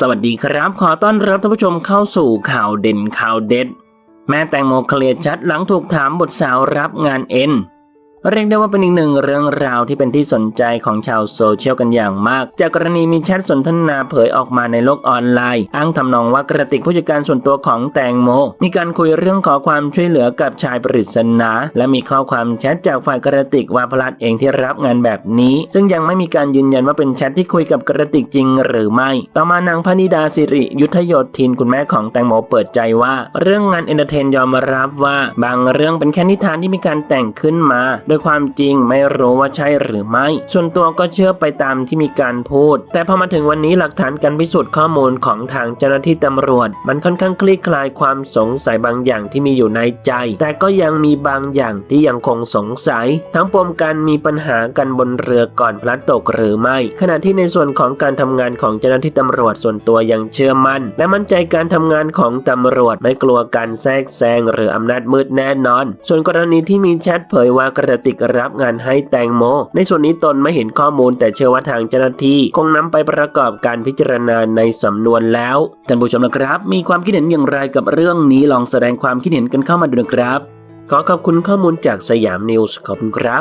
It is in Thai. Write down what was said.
สวัสดีครับ ขอต้อนรับท่านผู้ชมเข้าสู่ข่าวเด่นข่าวเด็ด แม่แตงโมเคลียร์ชัดหลังถูกถามบทสาวรับงานเอ็น เรียกได้ว่าเป็นอีกหนึ่งเรื่องราวที่เป็นที่สนใจของชาวโซเชียลกันอย่างมาก จากกรณีมีแชทสนทนาเผยออกมาในโลกออนไลน์ อ้างทำนองว่ากระติกผู้จัดการส่วนตัวของแตงโม มีการคุยเรื่องขอความช่วยเหลือกับชายปริศนา และมีข้อความแชทจากฝ่ายกระติกว่าพลัดเองที่รับงานแบบนี้ ซึ่งยังไม่มีการยืนยันว่าเป็นแชทที่คุยกับกระติกจริงหรือไม่ ต่อมานางพนิดาสิริยุทธโยธินคุณแม่ของแตงโมเปิดใจว่า เรื่องงานเอนเตอร์เทนยอมรับว่า บางเรื่องเป็นแค่นิทานที่มีการแต่งขึ้นมาโดยความจริงไม่รู้ว่าใช่หรือไม่ ส่วนตัวก็เชื่อไปตามที่มีการพูด แต่พอมาถึงวันนี้หลักฐานการพิสูจน์ข้อมูลของทางเจ้าหน้าที่ตำรวจ มันค่อนข้างคลี่คลายความสงสัยบางอย่างที่มีอยู่ในใจ แต่ก็ยังมีบางอย่างที่ยังคงสงสัย ทั้งปมการมีปัญหากันบนเรือก่อนพลัดตกหรือไม่ ขณะที่ในส่วนของการทำงานของเจ้าหน้าที่ตำรวจส่วนตัวยังเชื่อมั่น และมั่นใจการทำงานของตำรวจไม่กลัวการแทรกแซงหรืออำนาจมืดแน่นอน ส่วนกรณีที่มีแชทเผยว่ากระติกรับงานให้แตงโม ในส่วนนี้ตนไม่เห็นข้อมูลแต่เชื่อว่าทางเจ้าหน้าที่ คงนำไปประกอบการพิจารณาในสำนวนแล้วท่านผู้ชมนะครับ มีความคิดเห็นอย่างไรกับเรื่องนี้ลองแสดงความคิดเห็นกันเข้ามาดูนะครับ ขอขอบคุณข้อมูลจากสยามนิวส์ขอบคุณครับ